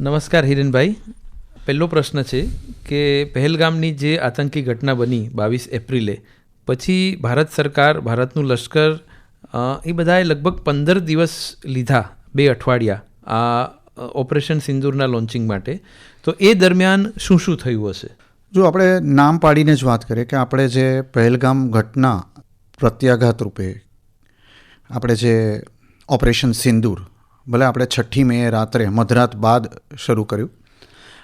નમસ્કાર હિરેનભાઈ. પહેલો પ્રશ્ન છે કે પહેલગામની જે આતંકી ઘટના બની બાવીસ એપ્રિલે, પછી ભારત સરકાર, ભારતનું લશ્કર એ બધાએ લગભગ પંદર દિવસ લીધા બે અઠવાડિયા આ ઓપરેશન સિંદૂરના લોન્ચિંગ માટે. તો એ દરમિયાન શું શું થયું હશે? જો આપણે નામ પાડીને જ વાત કરીએ કે આપણે જે પહેલગામ ઘટના પ્રત્યાઘાત રૂપે આપણે જે ઓપરેશન સિંદૂર ભલે આપણે છઠ્ઠી મે રાત્રે મધરાત બાદ શરૂ કર્યું.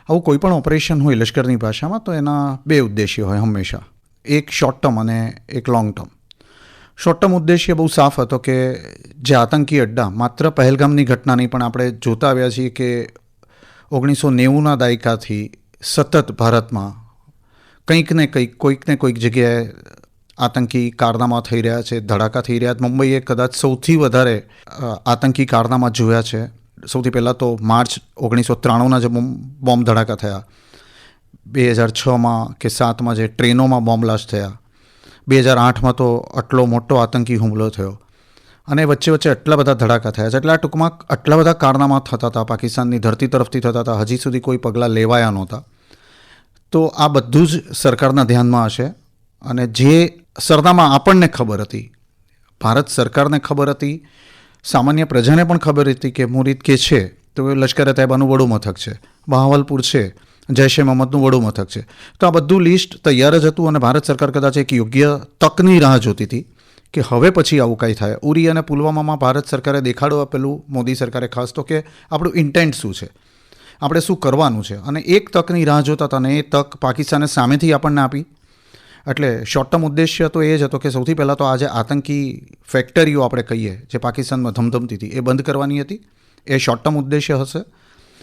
આવું કોઈ પણ ઓપરેશન હોય લશ્કરની ભાષામાં તો એના બે ઉદ્દેશ્ય હોય હંમેશા. એક શોર્ટ ટર્મ અને એક લોંગ ટર્મ શોર્ટ ટર્મ ઉદ્દેશ્ય બહુ સાફ હતો કે જે આતંકી અડ્ડા, માત્ર પહેલગામની ઘટના નહીં પણ આપણે જોતા આવ્યા છીએ કે ઓગણીસો નેવુંના દાયકાથી સતત ભારતમાં કંઈક ને કંઈક, કોઈક ને કોઈક જગ્યાએ આતંકી કારનામા થઈ રહ્યા છે, ધડાકા થઈ રહ્યા મુંબઈએ કદાચ સૌથી વધારે આતંકી કારનામા જોયા છે. સૌથી પહેલાં તો માર્ચ ઓગણીસો ત્રાણુંના જે બોમ્બ ધડાકા થયા. બે હજાર છમાં કે સાતમાં જે ટ્રેનોમાં બોમ્બ બ્લાસ્ટ થયા. બે હજાર આઠમાં તો આટલો મોટો આતંકી હુમલો થયો. અને વચ્ચે વચ્ચે આટલા બધા ધડાકા થયા છે. એટલે આ ટૂંકમાં આટલા બધા કારનામા થતા હતા, પાકિસ્તાનની ધરતી તરફથી થતા હતા. હજી સુધી કોઈ પગલાં લેવાયા નહોતા. તો આ બધું જ સરકારના ધ્યાનમાં હશે. અને જે સરનામા આપણને ખબર હતી, ભારત સરકારને ખબર હતી, સામાન્ય પ્રજાને પણ ખબર હતી કે મુરીદ કે છે, તો એ લશ્કરે તૈબાનું વડું મથક છે, બહાવલપુર છે, જૈશ એ વડું મથક છે. તો આ બધું લિસ્ટ તૈયાર જ હતું અને ભારત સરકાર કદાચ એક યોગ્ય તકની રાહ જોતી હતી કે હવે પછી આવું કાંઈ થાય. ઉરી અને પુલવામામાં ભારત સરકારે દેખાડો આપેલું, મોદી સરકારે ખાસ તો કે આપણું ઇન્ટેન્ટ શું છે? આપણે શું કરવાનું છે? અને એક તકની રાહ જોતા હતા અને એ તક પાકિસ્તાને સામેથી આપણને આપી. એટલે શોર્ટ ટર્મ ઉદ્દેશ્ય તો એ જ હતો કે સૌથી પહેલાં તો આજે આતંકી ફેક્ટરીઓ આપણે કહીએ, જે પાકિસ્તાનમાં ધમધમતી હતી, એ બંધ કરવાની હતી. એ શોર્ટ ટર્મ ઉદ્દેશ્ય હશે.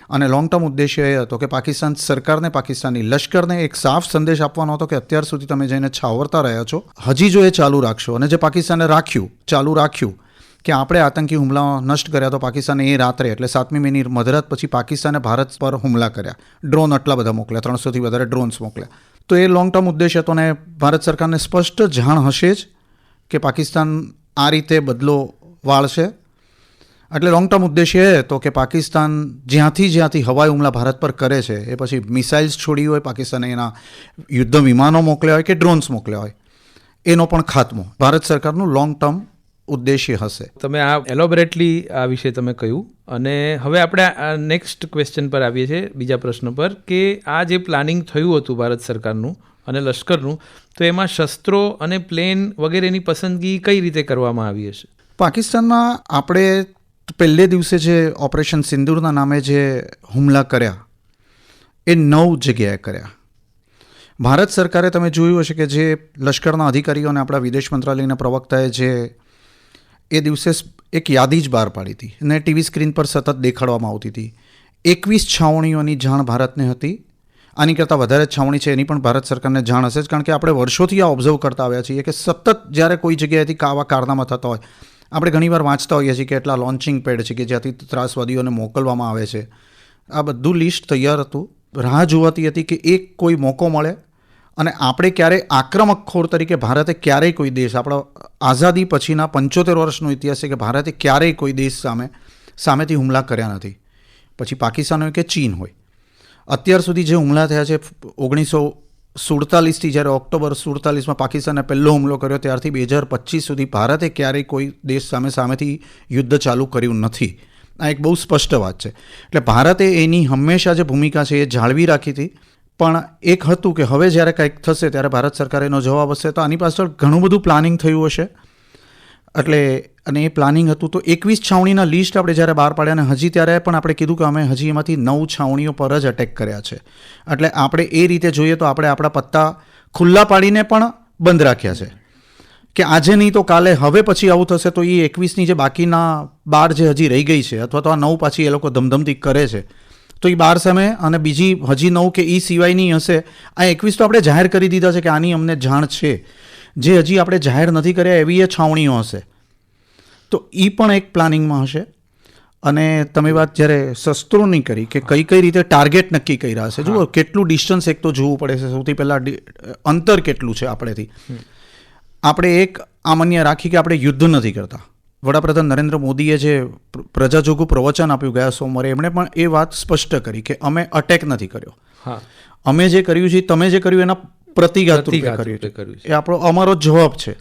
અને લોંગ ટર્મ ઉદ્દેશ્ય એ હતો કે પાકિસ્તાન સરકારને પાકિસ્તાની લશ્કરને એક સાફ સંદેશ આપવાનો હતો કે અત્યાર સુધી તમે જઈને છાવરતા રહ્યા છો. હજી જો એ ચાલુ રાખશો અને જે પાકિસ્તાને રાખ્યું, ચાલુ રાખ્યું કે આપણે આતંકી હુમલા નષ્ટ કર્યા તો પાકિસ્તાને એ રાત્રે, એટલે સાતમી મેની મધરાત પછી પાકિસ્તાને ભારત પર હુમલા કર્યા. ડ્રોન આટલા બધા મોકલ્યા, ત્રણસોથી વધારે ડ્રોન્સ મોકલ્યા. તો એ લોંગ ટર્મ ઉદ્દેશ્ય હતો અને ભારત સરકારને સ્પષ્ટ જાણ હશે જ કે પાકિસ્તાન આ રીતે બદલો વાળશે. એટલે લોંગ ટર્મ ઉદ્દેશ્ય એ હતો કે પાકિસ્તાન જ્યાંથી જ્યાંથી હવાઈ હુમલા ભારત પર કરે છે, એ પછી મિસાઇલ્સ છોડી હોય, પાકિસ્તાને એના યુદ્ધ વિમાનો મોકલ્યા હોય કે ડ્રોન્સ મોકલ્યા હોય, એનો પણ ખાત્મો ભારત સરકારનું લોંગ ટર્મ ઉદ્દેશ્ય હશે. તમે આ એલોબરેટલી આ વિશે તમે કહ્યું અને હવે આપણે નેક્સ્ટ ક્વેશ્ચન પર આવીએ છીએ બીજા પ્રશ્ન પર કે આ જે પ્લાનિંગ થયું હતું ભારત સરકારનું અને લશ્કરનું તો એમાં શસ્ત્રો અને પ્લેન વગેરેની પસંદગી કઈ રીતે કરવામાં આવી હશે? પાકિસ્તાનમાં આપણે પહેલે દિવસે જે ઓપરેશન સિંદૂરના નામે જે હુમલા કર્યા એ નવ જગ્યાએ કર્યા. ભારત સરકારે તમે જોયું હશે કે જે લશ્કરના અધિકારીઓ અને આપણા વિદેશ મંત્રાલયના પ્રવક્તાએ જે એ દિવસે એક યાદી જ બહાર પાડી હતી અને ટીવી સ્ક્રીન પર સતત દેખાડવામાં આવતી હતી. એકવીસ છાવણીઓની જાણ ભારતને હતી. આની કરતાં વધારે છાવણી છે એની પણ ભારત સરકારને જાણ હશે જ, કારણ કે આપણે વર્ષોથી આ ઓબ્ઝર્વ કરતા આવ્યા છીએ કે સતત જ્યારે કોઈ જગ્યાએથી આવા કારનામા થતા હોય, આપણે ઘણીવાર વાંચતા હોઈએ છીએ કે એટલા લોન્ચિંગ પેડ છે કે જ્યાંથી ત્રાસવાદીઓને મોકલવામાં આવે છે. આ બધું લિસ્ટ તૈયાર હતું. રાહ જોવાતી હતી કે એક કોઈ મોકો મળે અને આપણે ક્યારેય આક્રમક ખોર તરીકે ભારતે ક્યારેય કોઈ દેશ, આપણા આઝાદી પછીના પંચોતેર વર્ષનો ઇતિહાસ છે કે ભારતે ક્યારેય કોઈ દેશ સામે, સામેથી હુમલા કર્યા નથી. પછી પાકિસ્તાન હોય કે ચીન હોય. અત્યાર સુધી જે હુમલા થયા છે, ઓગણીસો સુડતાલીસથી જ્યારે ઓક્ટોબર સુડતાલીસમાં પાકિસ્તાને પહેલો હુમલો કર્યો, ત્યારથી બે હજાર પચીસ સુધી ભારતે ક્યારેય કોઈ દેશ સામે, સામેથી યુદ્ધ ચાલુ કર્યું નથી. આ એક બહુ સ્પષ્ટ વાત છે. એટલે ભારતે એની હંમેશા જે ભૂમિકા છે એ જાળવી રાખી હતી. પણ એક હતું કે હવે જ્યારે કંઈક થશે ત્યારે ભારત સરકાર એનો જવાબ હશે તો આની પાછળ ઘણું બધું પ્લાનિંગ થયું હશે. એટલે, અને એ પ્લાનિંગ હતું તો એકવીસ છાવણીના લિસ્ટ આપણે જ્યારે બહાર પાડ્યા અને હજી ત્યારે પણ આપણે કીધું કે અમે હજી એમાંથી નવ છાવણીઓ પર જ અટેક કર્યા છે. એટલે આપણે એ રીતે જોઈએ તો આપણે આપણા પત્તા ખુલ્લા પાડીને પણ બંધ રાખ્યા છે. કે આજે નહીં તો કાલે, હવે પછી આવું થશે તો એ એકવીસની જે બાકીના બાર જે હજી રહી ગઈ છે અથવા તો આ નવ પાછી એ લોકો ધમધમતી કરે છે. તો એ બાર સામે અને બીજી હજી નવ કે એ સિવાયની હશે. આ એકવીસ તો આપણે જાહેર કરી દીધા છે કે આની અમને જાણ છે. જે હજી આપણે જાહેર નથી કર્યા એવી એ છાવણીઓ હશે. તો એ પણ એક પ્લાનિંગમાં હશે. અને તમે વાત જ્યારે શસ્ત્રોની કરી કે કઈ કઈ રીતે ટાર્ગેટ નક્કી કર્યા હશે. જુઓ કેટલું ડિસ્ટન્સ એક તો જોવું પડે છે. સૌથી પહેલાં અંતર કેટલું છે આપણેથી આપણે એક આમાન્ય રાખી કે આપણે યુદ્ધ નથી કરતા. વડાપ્રધાન નરેન્દ્ર મોદીએ જે પ્ર- પ્રજાજોગું પ્રવચન આપ્યું ગયા સોમવારે એમણે પણ એ વાત સ્પષ્ટ કરી કે અમે અટેક નથી કર્યો. અમે જે કર્યું છે તમે જે કર્યું એના પ્રતિઘાત કર્યું છે. એ આપણો અમારો જવાબ છે.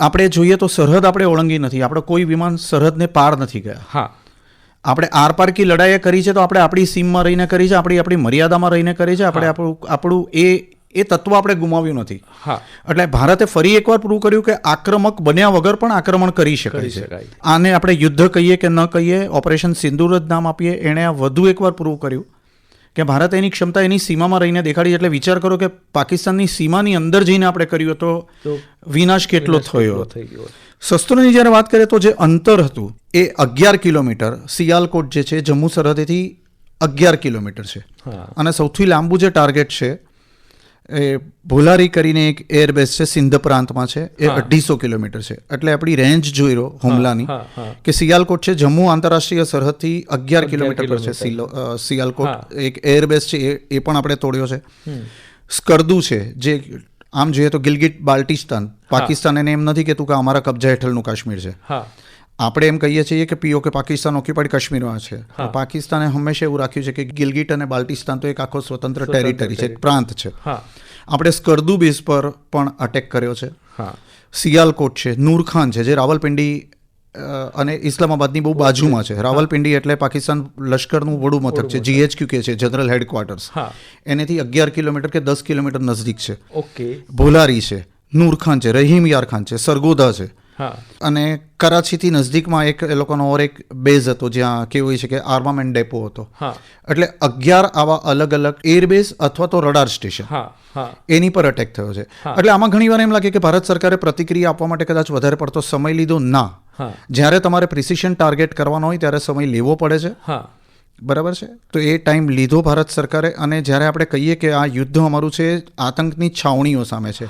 આપણે જોઈએ તો સરહદ આપણે ઓળંગી નથી. આપણે કોઈ વિમાન સરહદને પાર નથી ગયા. હા. આપણે આરપાર કી લડાઈ કરી છે તો આપણે આપણી સીમમાં રહીને કરી છે આપણી આપણી મર્યાદામાં રહીને કરી છે. આપણે આપણું આપણું એ એ તત્વ આપણે ગુમાવ્યું નથી. હા. એટલે ભારતે ફરી એકવાર પ્રૂવ કર્યું કે આક્રમક બન્યા વગર પણ આક્રમણ કરી શકાય છે. આને આપણે યુદ્ધ કહીએ કે ન કહીએ ઓપરેશન સિંદૂર જ નામ આપીએ એણે આ વધુ એકવાર પ્રૂવ કર્યું કે ભારત એની ક્ષમતા એની સીમામાં રહીને દેખાડી. એટલે વિચાર કરો કે પાકિસ્તાનની સીમાની અંદર જઈને આપણે કર્યું તો વિનાશ કેટલો થયો? થઈ ગયો? શસ્ત્રોની જ્યારે વાત કરીએ તો જે અંતર હતું એ અગિયાર કિલોમીટર સિયાલકોટ જે છે જમ્મુ સરહદેથી અગિયાર કિલોમીટર છે. અને સૌથી લાંબુ જે ટાર્ગેટ છે એ ભોલારી કરીને એક એરબેઝ છે સિંધ પ્રાંતમાં છે એ અઢીસો કિલોમીટર છે. એટલે આપણી રેન્જ જોઈ રહ્યો હુમલાની કે સિયાલકોટ છે જમ્મુ આંતરરાષ્ટ્રીય સરહદથી અગિયાર કિલોમીટર પર છે સિયાલકોટ. એક એરબેઝ છે એ પણ આપણે તોડ્યો છે. સ્કર્દુ છે જે આમ જોઈએ તો ગિલગિટ બાલ્ટિસ્તાન. પાકિસ્તાન એને એમ નથી કહેતું કે અમારા કબજા હેઠળનું કાશ્મીર છે. હા. આપણે એમ કહીએ છીએ કે પીઓ કે પાકિસ્તાન ઓક્યુપાઈડ કાશ્મીરમાં છે. પાકિસ્તાને હંમેશા એવું રાખ્યું છે કે ગિલગિટ અને બાલ્ટિસ્તાન તો એક આખો સ્વતંત્ર ટેરિટરી છે એક પ્રાંત છે. આપણે સ્કર્દુ બેઝ પર પણ અટેક કર્યો છે. સિયાલકોટ છે નૂરખાન છે જે રાવલપિંડી અને ઇસ્લામાબાદની બહુ બાજુમાં છે. રાવલપિંડી એટલે પાકિસ્તાન લશ્કરનું વડું મથક છે જીએચક્યુ કે છે જનરલ હેડક્વાર્ટર્સ એનેથી અગિયાર કિલોમીટર કે દસ કિલોમીટર નજદીક છે. ઓકે. ભોલારી છે નૂરખાન છે રહીમ યાર ખાન છે સરગોદા છે. અને કરાચીથી નજદીકમાં એક એ લોકોનો ઓર એક બેઝ હતો જ્યાં કેવું હોય છે કે આર્મામેન્ટ ડેપો હતો. એટલે અગિયાર આવા અલગ અલગ એરબેઝ અથવા તો રડાર સ્ટેશન એની પર અટેક થયો છે. એટલે આમાં ઘણી વાર એમ લાગે કે ભારત સરકારે પ્રતિક્રિયા આપવા માટે કદાચ વધારે પડતો સમય લીધો ના. જ્યારે તમારે પ્રિસિશન ટાર્ગેટ કરવાનો હોય ત્યારે સમય લેવો પડે છે. બરાબર છે? તો એ ટાઈમ લીધો ભારત સરકારે અને જ્યારે આપણે કહીએ કે આ યુદ્ધ અમારું છે આતંકની છાવણીઓ સામે છે.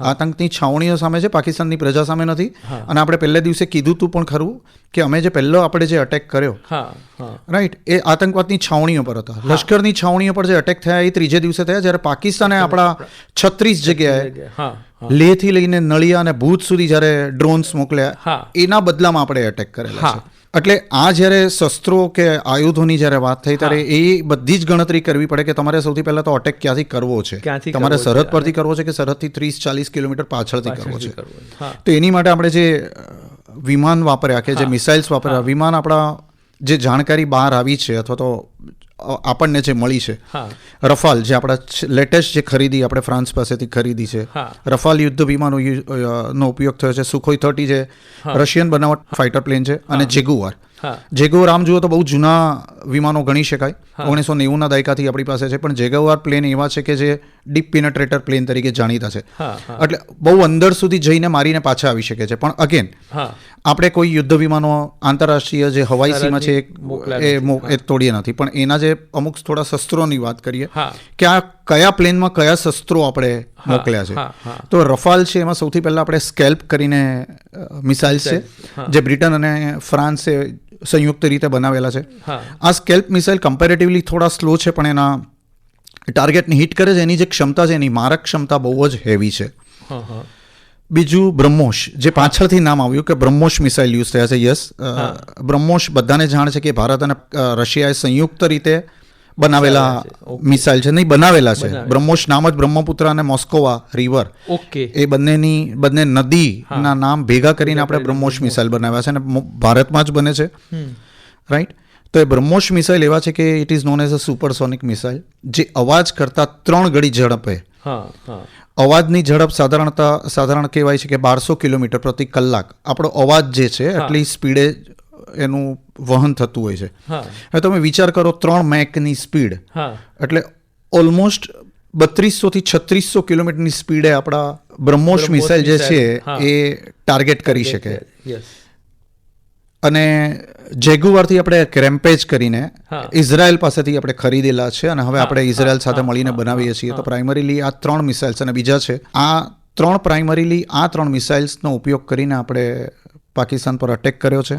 આતંકની છાવણીઓ સામે છે પાકિસ્તાનની પ્રજા સામે નથી. અને આપણે પહેલા દિવસે કીધું તું પણ ખરું કે અમે જે પહેલો આપણે જે અટેક કર્યો. રાઈટ એ આતંકવાદની છાવણીઓ પર હતા. લશ્કરની છાવણીઓ પર જે અટેક થયા એ ત્રીજે દિવસે થયા જ્યારે પાકિસ્તાને આપણા છત્રીસ જગ્યાએ લેહથી લઈને નળિયા અને ભૂત સુધી જ્યારે ડ્રોન્સ મોકલ્યા એના બદલામાં આપણે અટેક કરેલા. છે. એટલે આ જ્યારે શસ્ત્રો કે આયુધોની જ્યારે વાત થઈ ત્યારે એ બધી જ ગણતરી કરવી પડે કે તમારે સૌથી પહેલા તો અટેક ક્યાંથી કરવો છે? તમારે સરહદ પરથી કરવો છે કે સરહદથી ત્રીસ ચાલીસ કિલોમીટર પાછળથી કરવો છે? તો એની માટે આપણે જે વિમાન વાપર્યા કે જે મિસાઇલ્સ વાપર્યા વિમાન આપણા જે જાણકારી બહાર આવી છે અથવા તો આપણને જે મળી છે. રફાલ જે આપણા લેટેસ્ટ જે ખરીદી આપણે ફ્રાન્સ પાસેથી ખરીદી છે. રફાલ યુદ્ધ વિમાનો નો ઉપયોગ થયો છે. સુખોઈ થર્ટી જે રશિયન બનાવટ ફાઇટર પ્લેન છે અને જેગુઆર. જેગુઆર આમ જુઓ તો બહુ જૂના વિમાનો ગણી શકાય. ઓગણીસો નેવુંના દાયકાથી આપણી પાસે છે. પણ જેગુઆર પ્લેન એવા છે કે જે ડીપ પિનટ્રેટર પ્લેન તરીકે જાણીતા છે. એટલે બહુ અંદર સુધી જઈને મારીને પાછા આવી શકે છે. પણ અગેન આપણે કોઈ યુદ્ધ વિમાનો આંતરરાષ્ટ્રીય જે હવાઈ સીમા છે એ- એ તોડીએ નથી. પણ એના જે અમુક થોડા શસ્ત્રોની વાત કરીએ કે આ કયા પ્લેનમાં કયા શસ્ત્રો આપણે મોકલ્યા છે. તો રફાલ છે એમાં સૌથી પહેલા આપણે સ્કેલ્પ કરીને મિસાઇલ્સ છે જે બ્રિટન અને ફ્રાન્સે સંયુક્ત રીતે બનાવેલા છે. આ સ્કેલ્પ મિસાઇલ કમ્પેરેટિવલી થોડા સ્લો છે પણ એના ટાર્ગેટને હિટ કરે છે એની જે ક્ષમતા છે એની મારક ક્ષમતા બહુ જ હેવી છે. બીજું બ્રહ્મોશ જે પાછળથી નામ આવ્યું કે બ્રહ્મોશ મિસાઇલ યુઝ થયા છે યસ. બ્રહ્મોશ બધાને જાણ છે કે ભારત અને રશિયાએ સંયુક્ત રીતે બનાવેલા મિસાઇલ છે નહીં બનાવેલા છે. બ્રહ્મોશ નામ જ બ્રહ્મપુત્ર અને મોસ્કોવા રિવર ઓકે. એ બંનેની બંને નદીના નામ ભેગા કરીને આપણે બ્રહ્મોશ મિસાઇલ બનાવ્યા છે અને ભારતમાં જ બને છે. રાઈટ તો એ બ્રહ્મોસ મિસાઇલ એવા છે કે it is known as a supersonic missile જે અવાજ કરતાં ત્રણ ગળી ઝડપે. અવાજની ઝડપ સાધારણતા સાધારણ કહેવાય છે કે બારસો કિલોમીટર પ્રતિ કલાક. આપણો અવાજ જે છે આટલી સ્પીડે એનું વહન થતું હોય છે. હા. હવે તમે વિચાર કરો ત્રણ મેકની સ્પીડ. એટલે ઓલમોસ્ટ બત્રીસો થી છત્રીસો કિલોમીટરની સ્પીડે આપણા બ્રહ્મોસ મિસાઇલ જે છે એ ટાર્ગેટ કરી શકે. અને જેગુવારથી આપણે ક્રેમ્પેજ કરીને. ઇઝરાયલ પાસેથી આપણે ખરીદેલા છે અને હવે આપણે ઇઝરાયલ સાથે મળીને બનાવીએ છીએ. તો પ્રાઇમરીલી આ ત્રણ મિસાઇલ્સ અને બીજા છે. આ ત્રણ પ્રાઇમરીલી આ ત્રણ મિસાઇલ્સનો ઉપયોગ કરીને આપણે પાકિસ્તાન પર અટેક કર્યો છે.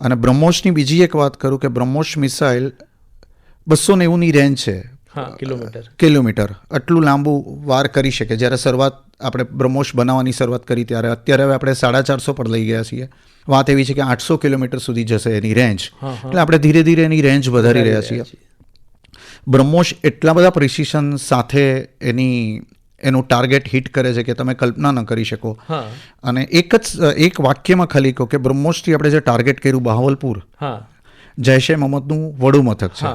અને બ્રહ્મોસની બીજી એક વાત કરું કે બ્રહ્મોસ મિસાઇલ બસો નેવુંની રેન્જ છે. કિલોમીટર. કિલોમીટર. આટલું લાંબુ વાર કરી શકે. જ્યારે શરૂઆત આપણે બ્રહ્મોસ બનાવવાની શરૂઆત કરી ત્યારે અત્યારે હવે આપણે સાડા ચારસો પર લઈ ગયા છીએ. વાત એવી છે કે આઠસો કિલોમીટર સુધી જશે એની રેન્જ. એટલે આપણે ધીરે ધીરે એની રેન્જ વધારી રહ્યા છીએ. બ્રહ્મોસ એટલા બધા પ્રિસિશન સાથે એની એનું ટાર્ગેટ હિટ કરે છે કે તમે કલ્પના ન કરી શકો. અને એક જ એક વાક્યમાં ખાલી કહો કે બ્રહ્મોસથી આપણે જે ટાર્ગેટ કર્યું બહાવલપુર જૈશે મહમ્મદનું વડું મથક છે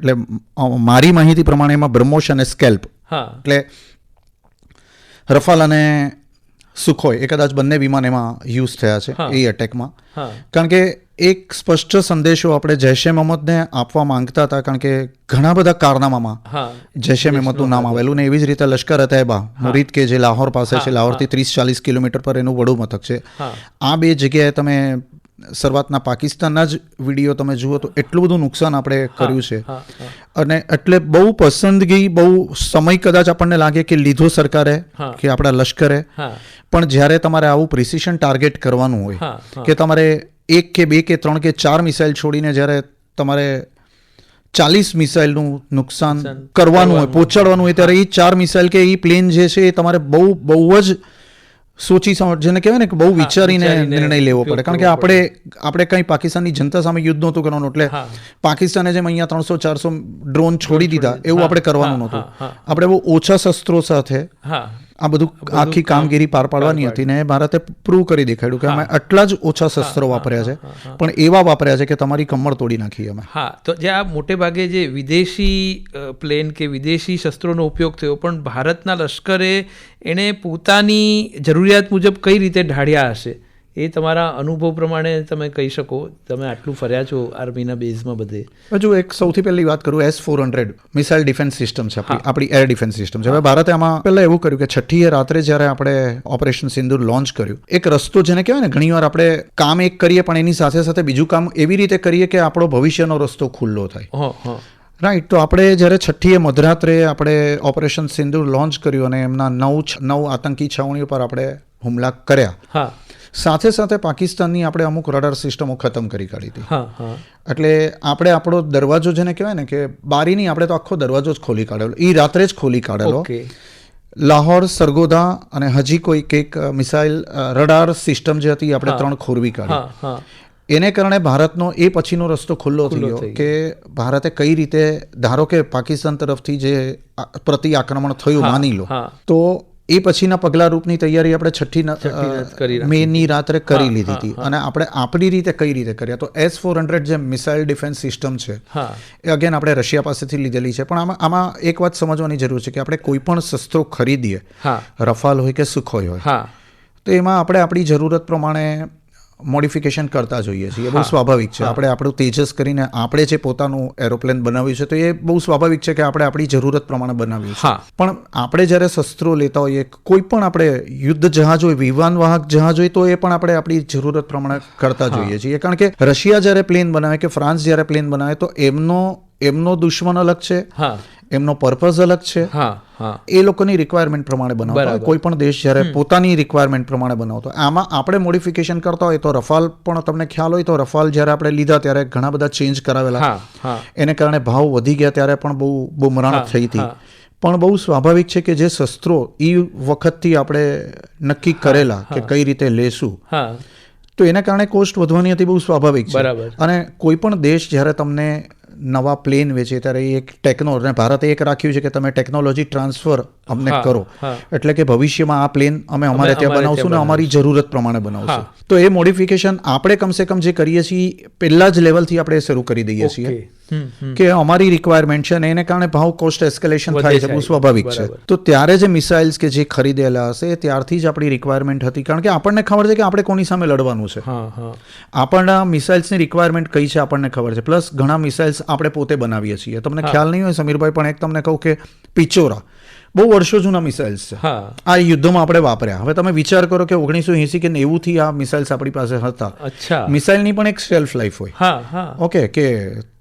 એટલે મારી માહિતી પ્રમાણે એમાં બ્રહ્મોશ અને સ્કેલ્પ. હા. એટલે રફાલ અને સુખોય એ કદાચ બંને વિમાન એમાં યુઝ થયા છે એ અટેકમાં કારણ કે એક સ્પષ્ટ સંદેશો આપણે જૈશે મહમ્મદને આપવા માંગતા હતા કારણ કે ઘણા બધા કારનામામાં જૈશે મહમ્મદનું નામ આવેલું ને એવી જ રીતે લશ્કર તૈયબા મુરીદ કે જે લાહોર પાસે છે લાહોરથી ત્રીસ ચાલીસ કિલોમીટર પર એનું વડું મથક છે. આ બે જગ્યાએ તમે શરૂઆતના પાકિસ્તાનના જ વીડિયો તમે જુઓ તો એટલું બધું નુકસાન આપણે કર્યું છે. અને એટલે બહુ પસંદગી બહુ સમય કદાચ આપણને લાગે કે લીધો સરકારે કે આપણા લશ્કરે. પણ જ્યારે તમારે આવું પ્રિસિશન ટાર્ગેટ કરવાનું હોય કે તમારે એક કે બે કે ત્રણ કે ચાર મિસાઇલ છોડીને જ્યારે તમારે ચાલીસ મિસાઇલનું નુકસાન કરવાનું હોય પહોંચાડવાનું હોય ત્યારે એ ચાર મિસાઇલ કે એ પ્લેન જે છે એ તમારે બહુ બહુ જ સોચી સમજ જેને કહેવાય ને કે બહુ વિચારીને નિર્ણય લેવો પડે. કારણ કે આપણે આપણે કંઈ પાકિસ્તાનની જનતા સામે યુદ્ધ નહોતું કરવાનું એટલે. પાકિસ્તાને જેમ અહીંયા ત્રણસો ચારસો ડ્રોન છોડી દીધા એવું આપણે કરવાનું નહોતું. આપણે બહુ ઓછા શસ્ત્રો સાથે આ બધું આખી કામગીરી પાર પાડવાની. હતી ને ભારતે પ્રૂવ કરી દેખાડ્યું કે અમે આટલા જ ઓછા શસ્ત્રો વાપર્યા છે. પણ એવા વાપર્યા છે કે તમારી કમર તોડી નાખી અમે. હા તો જે આ મોટે ભાગે જે વિદેશી પ્લેન કે વિદેશી શસ્ત્રોનો ઉપયોગ થયો પણ ભારતના લશ્કરે એણે પોતાની જરૂરિયાત મુજબ કઈ રીતે ઢાળ્યા હશે? એ તમારા અનુભવ પ્રમાણે તમે કહી શકો. તમે આટલું ફર્યા છો આર્મીના બેઝમાં બધે. હજુ એક સૌથી પહેલી વાત કરું S four hundred missile defence system છે આપણી એર ડિફેન્સ સિસ્ટમ છે. હવે ભારતે આમાં પહેલા એવું કર્યું કે છઠ્ઠીએ રાત્રે જ્યારે આપણે ઓપરેશન સિંદુર લોન્ચ કર્યું એક રસ્તો જેને કહેવાય ને ઘણીવાર આપણે કામ એક કરીએ પણ એની સાથે સાથે બીજું કામ એવી રીતે કરીએ કે આપણો ભવિષ્યનો રસ્તો ખુલ્લો થાય. હા રાઈટ તો આપણે જ્યારે છઠ્ઠીએ મધરાત્રે આપણે ઓપરેશન સિંદુર લોન્ચ કર્યું અને એમના નવ નવ આતંકી છાવણીઓ પર આપણે હુમલા કર્યા હા. સાથે સાથે પાકિસ્તાનની આપણે અમુક રડાર સિસ્ટમો ખતમ કરી કાઢી હતી. એટલે આપણે આપણો દરવાજો જેને કહેવાય ને કે બારીની આપણે તો આખો દરવાજો જ ખોલી કાઢેલો. એ રાત્રે જ ખોલી કાઢેલો. લાહોર સરગોદા અને હજી કોઈક એક મિસાઇલ રડાર સિસ્ટમ જે હતી આપણે ત્રણ ખોરવી કાઢી. એને કારણે ભારતનો એ પછીનો રસ્તો ખુલ્લો થઈ ગયો કે ભારતે કઈ રીતે ધારો કે પાકિસ્તાન તરફથી જે પ્રતિ આક્રમણ થયું માની લો તો એ પછીના પગલા રૂપની તૈયારી આપણે છઠ્ઠી મેની રાત્રે કરી લીધી હતી. અને આપણે આપણી રીતે કઈ રીતે કર્યા? તો એસ ફોર હંડ્રેડ જે મિસાઇલ ડિફેન્સ સિસ્ટમ છે એ અગેન આપણે રશિયા પાસેથી લીધેલી છે. પણ આમાં આમાં એક વાત સમજવાની જરૂર છે કે આપણે કોઈ પણ શસ્ત્રો ખરીદીએ રફાલ હોય કે સુખોય હોય હા. તો એમાં આપણે આપણી જરૂરત પ્રમાણે મોડિફિકેશન કરતા જોઈએ છીએ. એ બહુ સ્વાભાવિક છે. આપણે આપણું તેજસ કરીને આપણે જે પોતાનું એરોપ્લેન બનાવ્યું છે તો એ બહુ સ્વાભાવિક છે કે આપણે આપણી જરૂરત પ્રમાણે બનાવ્યું છે હા. પણ આપણે જ્યારે શસ્ત્રો લેતા હોઈએ કોઈ પણ આપણે યુદ્ધ જહાજ હોય વિવાન વાહક જહાજ હોય તો એ પણ આપણે આપણી જરૂરત પ્રમાણે કરતા જોઈએ છીએ. કારણ કે રશિયા જ્યારે પ્લેન બનાવે કે ફ્રાન્સ જ્યારે પ્લેન બનાવે તો એમનો એમનો દુશ્મન અલગ છે. હા. એમનો પર્પઝ અલગ છે. એ લોકોની રિક્વાયરમેન્ટ પ્રમાણે બનાવતા હોય. કોઈ પણ દેશ જ્યારે પોતાની રિક્વાયરમેન્ટ પ્રમાણે બનાવતો આમાં આપણે મોડિફિકેશન કરતા હોય તો રફાલ પણ તમને ખ્યાલ હોય તો રફાલ જ્યારે આપણે લીધા ત્યારે ઘણા બધા ચેન્જ કરાવેલા. એને કારણે ભાવ વધી ગયા ત્યારે પણ બહુ બુમરાણ હા, થઈ હતી. પણ બહુ સ્વાભાવિક છે કે જે શસ્ત્રો એ વખતથી આપણે નક્કી કરેલા કે કઈ રીતે લેશું. તો એના કારણે કોસ્ટ વધવાની હતી બહુ સ્વાભાવિક છે. અને કોઈ પણ દેશ જ્યારે તમને નવા પ્લેન વેચે ત્યારે એક ટેકનો અને ભારતે એક રાખ્યું છે કે તમે ટેકનોલોજી ટ્રાન્સફર અમને કરો. એટલે કે ભવિષ્યમાં આ પ્લેન અમે અમારે ત્યાં બનાવશું ને અમારી જરૂરત પ્રમાણે બનાવશું. તો એ મોડિફિકેશન આપણે કમસે કમ જે કરીએ છીએ પહેલા જ લેવલથી આપણે શરૂ કરી દઈએ છીએ. કે અમારી રિક્વાયરમેન્ટ છે અને એને કારણે ભાવ કોસ્ટ એસ્કેલેશન થાય છે. બહુ સ્વાભાવિક છે. તો ત્યારે જે મિસાઇલ્સ કે જે ખરીદેલા હશે ત્યારથી જ આપણી રિક્વાયરમેન્ટ હતી. કારણ કે આપણને ખબર છે કે આપણે કોની સામે લડવાનું છે. હા મિસાઇલ્સની રિક્વાયરમેન્ટ કઈ છે આપણને ખબર છે. પ્લસ ઘણા મિસાઇલ્સ આપણે પોતે બનાવીએ છીએ. તમને ખ્યાલ નહીં હોય સમીરભાઈ પણ એક તમને કહું કે પિચોરા. બહુ વર્ષો જૂના મિસાઇલ્સ છે. આ યુદ્ધમાં આપણે વાપર્યા. હવે તમે વિચાર કરો કે ઓગણીસો એસી કે નેવુંથી આ મિસાઇલ્સ આપણી પાસે હતા. અચ્છા. મિસાઇલની પણ એક સેલ્ફ લાઈફ હોય. ઓકે કે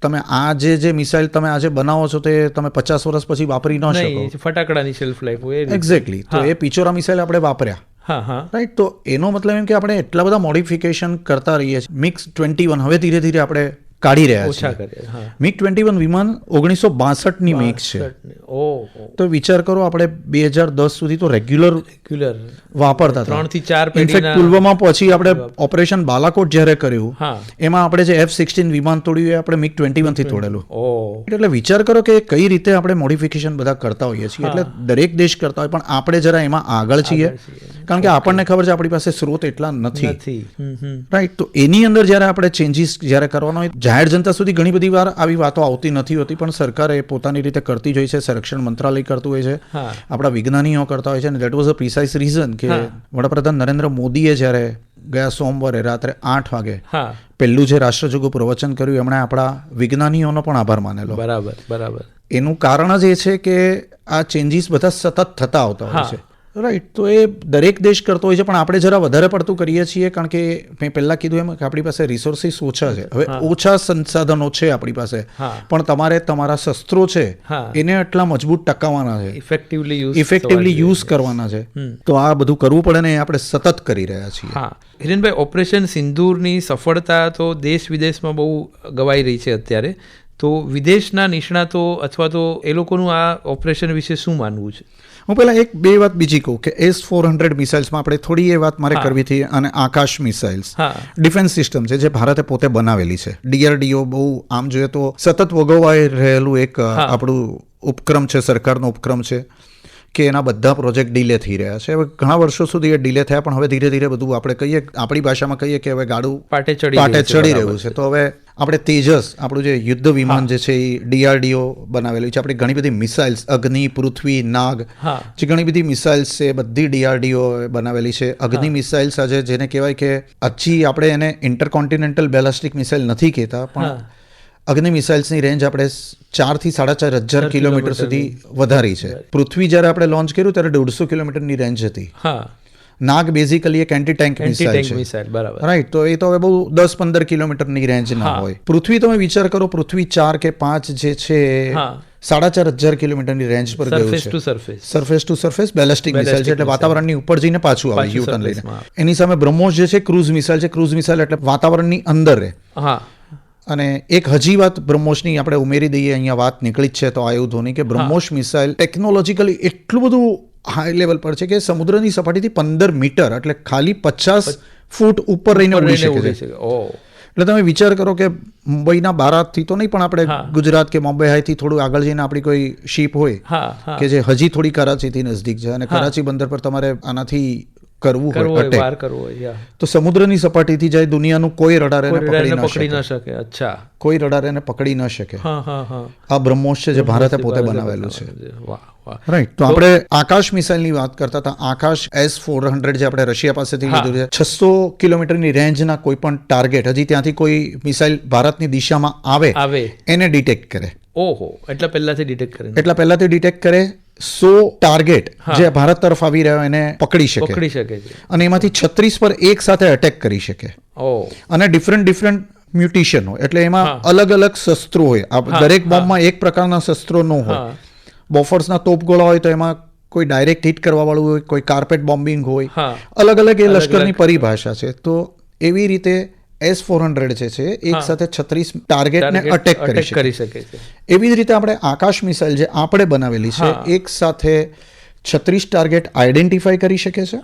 તમે આ જે જે મિસાઇલ તમે આજે બનાવો છો તે તમે પચાસ વર્ષ પછી વાપરી ન શકો. ફટાકડાની સેલ્ફ લાઈફ હોય એક્ઝેક્ટલી તો એ પિચોરા મિસાઇલ આપણે વાપર્યા. રાઈટ તો એનો મતલબ એમ કે આપણે એટલા બધા મોડિફિકેશન કરતા રહીએ છીએ. મિક્સ ટ્વેન્ટી વન હવે ધીરે ધીરે આપણે કાઢી રહ્યા છીએ. કર્યા ટ્વેન્ટી વન વિમાન ઓગણીસો બાસઠની મેક છે. તો વિચાર કરો આપણે બે હજાર દસ સુધી તો રેગ્યુલર રેગ્યુલર વાપરતા ત્રણથી ચાર ઇનફેક્ટ પુલવામા પછી આપણે ઓપરેશન બાલાકોટ જ્યારે કર્યું એમાં આપણે જે એફ સિક્સટીન વિમાન તોડ્યું એ આપણે મિગ ટ્વેન્ટી વનથી તોડેલું. એટલે વિચાર કરો કે કઈ રીતે આપણે મોડિફિકેશન બધા કરતા હોઈએ છીએ. એટલે દરેક દેશ કરતા હોય પણ આપણે જરા એમાં આગળ છીએ. કારણ કે આપણને ખબર છે આપણી પાસે સ્ત્રોત એટલા નથી. રાઈટ તો એની અંદર જ્યારે આપણે ચેન્જીસ જ્યારે કરવાનો હોય જાહેર જનતા સુધી ઘણી બધી વાર આવી વાતો આવતી નથી હોતી પણ સરકારે પોતાની રીતે કરતી જ હોય છે સંરક્ષણ મંત્રાલય કરતું હોય છે આપણા વિજ્ઞાનીઓ કરતા હોય છે અને that was a precise reason કે વડાપ્રધાન નરેન્દ્ર મોદીએ જ્યારે ગયા સોમવારે રાત્રે આઠ વાગે પહેલું જે રાષ્ટ્રજોગો પ્રવચન કર્યું એમણે આપણા વિજ્ઞાનીઓનો પણ આભાર માનેલો. બરાબર બરાબર. એનું કારણ જ એ છે કે આ ચેન્જીસ બધા સતત થતા આવતા હોય છે. રાઈટ તો એ દરેક દેશ કરતો હોય છે પણ આપણે જરા વધારે પડતું કરીએ છીએ કારણ કે મેં પહેલાં કીધું એમ કે આપણી પાસે રિસોર્સિસ ઓછા છે. હવે ઓછા સંસાધનો છે આપણી પાસે પણ તમારે તમારા શસ્ત્રો છે એને આટલા મજબૂત ટકાવવાના છે. ઇફેક્ટિવલી યુઝ ઇફેક્ટિવલી યુઝ કરવાના છે. તો આ બધું કરવું પડે ને એ આપણે સતત કરી રહ્યા છીએ. હા. હિરેનભાઈ ઓપરેશન સિંદૂરની સફળતા તો દેશ વિદેશમાં બહુ ગવાઈ રહી છે અત્યારે. તો વિદેશના નિષ્ણાતો અથવા તો એ લોકોનું આ ઓપરેશન વિશે શું માનવું છે? હું પહેલાં એક બે વાત બીજી કહું કે એસ ફોર હંડ્રેડ મિસાઇલ્સમાં આપણે થોડી એ વાત મારે કરવી હતી અને આકાશ મિસાઇલ્સ. ડિફેન્સ સિસ્ટમ છે જે ભારતે પોતે બનાવેલી છે. ડીઆરડીઓ બહુ આમ જોઈએ તો સતત વગોવાઈ રહેલું એક આપણું ઉપક્રમ છે સરકારનો ઉપક્રમ છે કે એના બધા પ્રોજેક્ટ ડીલે થઈ રહ્યા છે. હવે ઘણા વર્ષો સુધી એ ડીલે થયા પણ હવે ધીરે ધીરે બધું આપણે કહીએ આપણી ભાષામાં કહીએ કે હવે ગાડું પાટે ચડી પાટે ચડી રહ્યું છે. તો હવે આપણે તેજસ આપણું જે યુદ્ધ વિમાન જે છે એ ડીઆરડીઓ બનાવેલું છે. આપણી ઘણી બધી મિસાઇલ્સ અગ્નિ પૃથ્વી નાગ જે ઘણી બધી મિસાઇલ્સ છે બધી ડીઆરડીઓ બનાવેલી છે. અગ્નિ મિસાઇલ્સ આજે જેને કહેવાય કે હજી આપણે એને ઇન્ટરકોન્ટિનેન્ટલ બેલાસ્ટિક મિસાઇલ નથી કહેતા પણ અગ્નિ મિસાઇલ્સની રેન્જ આપણે ચારથી સાડા ચાર હજાર કિલોમીટર સુધી. વધારી છે. પૃથ્વી જ્યારે આપણે લોન્ચ કર્યું ત્યારે દોઢસો કિલોમીટરની રેન્જ હતી. હા. નાગ બેઝિકલી એક એન્ટી ટેન્ક મિસાઇલ છે. બરાબર. રાઈટ તો એ તો હવે બહુ દસ પંદર કિલોમીટરની રેન્જ ના હોય. પૃથ્વી તમે વિચાર કરો પૃથ્વી ચાર કે પાંચ જે છે સાડા ચાર હજાર કિલોમીટરની રેન્જ પર ગયું છે. To surface surface to surface ballistic missile છે એટલે વાતાવરણની ઉપર જઈને પાછું આવે યુટર્ન લઈને. એની સામે બ્રહ્મોસ જે છે ક્રૂઝ મિસાઇલ છે ક્રૂઝ મિસાઇલ એટલે વાતાવરણની અંદર રહે. હા. અને એક હજી વાત બ્રહ્મોસની આપણે ઉમેરી દઈએ અહીંયા વાત નીકળી જ છે તો આયુધોની કે બ્રહ્મોસ મિસાઇલ ટેકનોલોજીકલી એટલું બધું હાઈ લેવલ પર છે કે સમુદ્રની સપાટીથી પંદર મીટર એટલે ખાલી પચાસ ફૂટ ઉપર રહીને ઉડી શકે છે. એટલે તમે વિચાર કરો કે મુંબઈના બારાતથી તો નહીં પણ આપણે ગુજરાત કે મુંબઈ હાઈથી થોડું આગળ જઈને આપણી કોઈ શીપ હોય કે જે હજી થોડી કરાચીથી નજદીક છે અને કરાચી બંદર પર તમારે આનાથી કરવું હોય અટેક. કરવો હોય તો સમુદ્રની સપાટીથી જાય દુનિયાનું કોઈ રડાર એને કોઈ પકડી ન શકે. અચ્છા. કોઈ રડાર એને પકડી ન શકે. આ બ્રહ્મોસ છે જે ભારતે પોતે બનાવેલું છે. વાહ. રાઈટ તો આપણે આકાશ મિસાઇલની વાત કરતા હતા. આકાશ એસ ફોર હંડ્રેડ જે આપણે રશિયા પાસેથી લીધું છે. છસો કિલોમીટરની રેન્જના કોઈ પણ ટાર્ગેટ હજી ત્યાંથી કોઈ મિસાઇલ ભારતની દિશામાં આવે આવે. એને ડિટેક્ટ કરે. ઓહો એટલા પહેલાથી ડિટેક્ટ કરે એટલા પહેલાથી ડિટેક્ટ કરે સો ટાર્ગેટ જે ભારત તરફ આવી રહ્યો એને પકડી શકે. પકડી શકે છે. અને એમાંથી છત્રીસ પર એક સાથે અટેક કરી શકે. અને ડિફરન્ટ ડિફરન્ટ મ્યુટેશન એટલે એમાં અલગ અલગ શસ્ત્રો હોય. દરેક બોમ્બમાં એક પ્રકારના શસ્ત્રો ન હોય. બોફર્સના તોપગોળા હોય તો એમાં કોઈ ડાયરેક્ટ હિટ કરવા વાળું હોય કોઈ કાર્પેટ બોમ્બિંગ હોય. અલગ અલગ એ લશ્કરની પરિભાષા છે. તો એવી રીતે એસ ફોર હંડ્રેડ જે છે એક સાથે છત્રીસ ટાર્ગેટને અટેક કરી શકે છે. એવી જ રીતે આપણે આકાશ મિસાઇલ જે આપણે બનાવેલી છે એક સાથે છત્રીસ ટાર્ગેટ આઈડેન્ટિફાઈ કરી શકે છે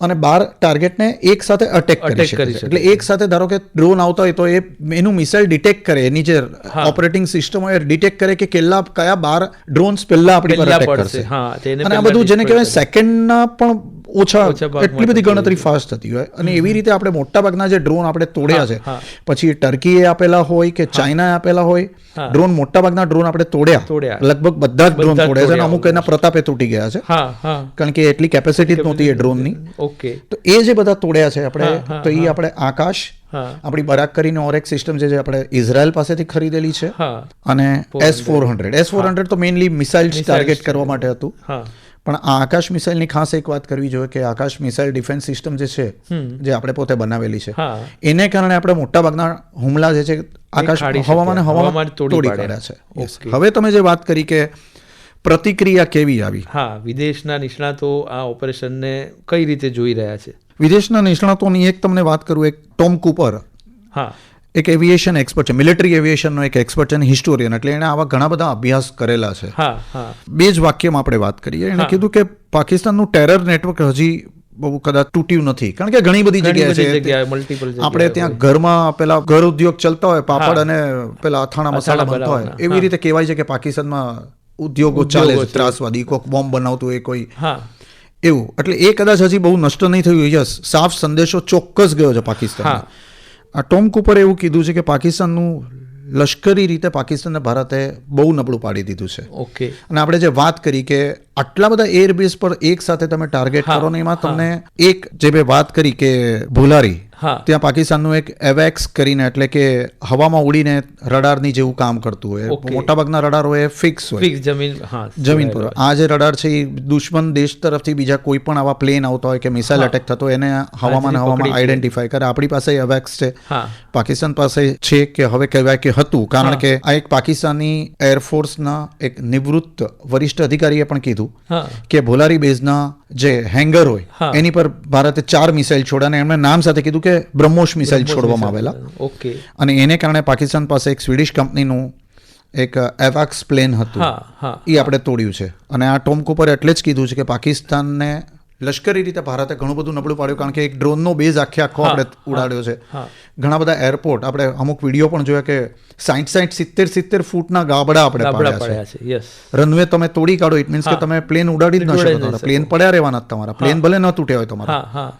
અને બાર ટાર્ગેટને એક સાથે અટેક કરી શકે છે. એટલે એક સાથે ધારો કે ડ્રોન આવતા હોય તો એ એનું મિસાઇલ ડિટેક્ટ કરે એની જે ઓપરેટિંગ સિસ્ટમ હોય ડિટેક્ટ કરે કે કેટલા કયા બાર ડ્રોન્સ પહેલા આપણી પર અટેક કરશે. અને આ બધું જેને કહેવાય સેકન્ડના પણ ઓછા એટલી બધી ગણતરી ફાસ્ટ થતી હોય. અને એવી રીતે આપણે મોટા ભાગના જે ડ્રોન આપણે તોડ્યા છે. પછી ટર્કીએ આપેલા હોય કે ચાઇનાએ આપેલા હોય ડ્રોન મોટા ભાગના ડ્રોન આપણે તોડ્યા. લગભગ બધા જ ડ્રોન તોડ્યા છે અને અમુક એના પ્રતાપે તૂટી ગયા છે. કારણ કે એટલી કેપેસિટી જ નહોતી એ ડ્રોનની ઓકે તો એ જે બધા તોડ્યા છે આપણે તો એ આપણે આકાશ આપણી બરાક કરીને ઓરેક સિસ્ટમ છે જે આપણે ઇઝરાયલ પાસેથી ખરીદેલી છે. અને S four hundred S four hundred તો મેઇનલી મિસાઇલ ટાર્ગેટ કરવા માટે હતું. પણ આ આકાશ મિસાઇલની ખાસ એક વાત કરવી જોઈએ કે આકાશ મિસાઇલ ડિફેન્સ સિસ્ટમ જે છે જે આપણે પોતે બનાવેલી છે એને કારણે આપણે મોટા ભાગના હુમલા જે છે આકાશ હવામાન હવામાન તોડી તોડી પાડ્યા છે. હવે તમે જે વાત કરી કે પ્રતિક્રિયા કેવી આવી? હા વિદેશના નિષ્ણાતો આ ઓપરેશનને કઈ રીતે જોઈ રહ્યા છે? વિદેશના નિષ્ણાતોની એક તમને વાત કરું એક ટોમ કુપર. હા. એક એવિએશન એક્સપર્ટ છે મિલિટરી એવિએશનનો એક એક્સપર્ટ છે અને હિસ્ટોરિયન એટલે એણે આવા ઘણા બધા અભ્યાસ કરેલા છે. બે જ વાક્યમાં આપણે વાત કરીએ. એણે કીધું કે પાકિસ્તાનનું ટેરર નેટવર્ક હજી બહુ કદાચ તૂટ્યું નથી. કારણ કે ઘણી બધી જગ્યાએ છે આપણે ત્યાં ઘરમાં પેલા ઘર ઉદ્યોગ ચલતા હોય પાપડ અને પેલા અથાણા મસાલા બનતા હોય. એવી રીતે કહેવાય છે કે પાકિસ્તાનમાં ઉદ્યોગો ચાલે છે ત્રાસવાદી કોક બોમ્બ બનાવતું હોય કોઈ એવું. એટલે એ કદાચ હજી બહુ નષ્ટ નહીં થયું. યસ સાફ સંદેશો ચોક્કસ ગયો છે પાકિસ્તાન. આ ટોમ કુપરે એવું કીધું છે કે પાકિસ્તાનનું લશ્કરી રીતે પાકિસ્તાનને ભારતે બહુ નબળું પાડી દીધું છે. ઓકે અને આપણે જે વાત કરી કે આટલા બધા એરબેઝ પર એક સાથે તમે ટાર્ગેટ કરો ને એમાં તમને એક જે મેં વાત કરી કે ભુલારી ત્યાં પાકિસ્તાનનું એક એવેક્સ કરીને એટલે કે હવામાં ઉડીને રડારની જેવું કામ કરતું હોય. મોટાભાગના રડારો એ ફિક્સ હોય. જમીન જમીન પર. આ જે રડાર છે એ દુશ્મન દેશ તરફથી બીજા કોઈ પણ આવા પ્લેન આવતા હોય કે મિસાઇલ એટેક થતો એને હવામાન હવામાં આઈડેન્ટિફાઈ કરે. આપણી પાસે એવેક્સ છે. પાકિસ્તાન પાસે છે કે હવે કહેવાય કે હતું. કારણ કે આ એક પાકિસ્તાની એરફોર્સના એક નિવૃત્ત વરિષ્ઠ અધિકારીએ પણ કીધું. હા. કે ભોલારી બેઝના જે હેંગર હોય એની પર ભારતે ચાર મિસાઇલ છોડ્યા અને એમણે નામ સાથે કીધું કે બ્રહ્મોસ મિસાઇલ છોડવામાં આવેલા. ઓકે. અને એને કારણે પાકિસ્તાન પાસે એક સ્વીડિશ કંપનીનું એક એવાક્સ પ્લેન હતું. એ આપણે તોડ્યું છે. અને આ ટોમ કુપર એટલે જ કીધું છે કે પાકિસ્તાનને લશ્કરી રીતે ભારતે ઘણું બધું નબળું પાડ્યું કારણ કે એક ડ્રોનનો બેઝ આખે આખો આપણે ઉડાડ્યો છે. ઘણા બધા એરપોર્ટ આપણે અમુક વીડિયો પણ જોયા કે સાઠ સાઠ સિત્તેર સિત્તેર ફૂટના ગાબડા આપણે પાડ્યા છે. રનવે તમે તોડી કાઢો ઇટ મીન્સ કે તમે પ્લેન ઉડાડી જ ન શકો પ્લેન પડ્યા રહેવાના તમારા. પ્લેન ભલે ન તૂટ્યા હોય તમારા.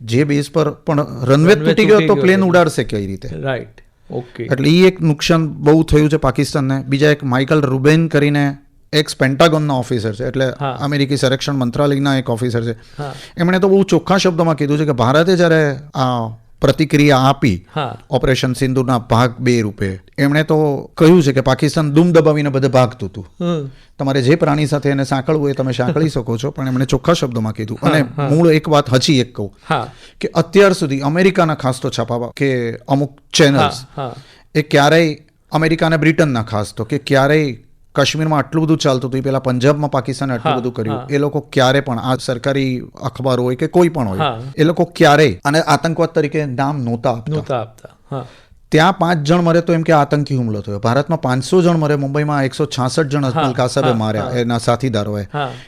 જે બેઝ પર પણ રનવે તૂટી ગયો તો પ્લેન ઉડાડશે કઈ રીતે? રાઈટ ઓકે એટલે એ એક નુકસાન બહુ થયું છે પાકિસ્તાનને. બીજા એક માઇકલ રૂબેન કરીને એક્સ પેન્ટાગોનના ઓફિસર છે એટલે. અમેરિકી સંરક્ષણ મંત્રાલયના એક ઓફિસર છે. એમણે તો બહુ ચોખ્ખા શબ્દોમાં કીધું છે કે ભારતે જ્યારે આ પ્રતિક્રિયા આપી ઓપરેશન સિંધુના ભાગ બે રૂપે એમણે તો કહ્યું છે કે પાકિસ્તાન દુમ દબાવીને બધે ભાગતું હતું તમારે જે પ્રાણી સાથે એને સાંકળવું એ તમે સાંકળી શકો છો પણ એમણે ચોખ્ખા શબ્દોમાં કીધું. અને મૂળ એક વાત હજી એક કહું કે અત્યાર સુધી અમેરિકાના ખાસ તો છાપા કે અમુક ચેનલ્સ એ ક્યારેય અમેરિકા અને બ્રિટનના ખાસ તો કે ક્યારેય કાશ્મીરમાં આટલું બધું ચાલતું હતું એ પંજાબમાં પાકિસ્તાને આટલું બધું કર્યું. એ લોકો ક્યારે પણ આ સરકારી અખબારો હોય કે કોઈ પણ હોય એ લોકો ક્યારે અને આતંકવાદ તરીકે નામ નહોતા નહોતા આપતા ત્યાં પાંચ જણ મરે તો એમ કે આતંકી હુમલો થયો. ભારતમાં પાંચસો જણ મરે મુંબઈમાં એકસો છાસઠ જણ અજમલ કાસબે માર્યા એના સાથીદારોએ.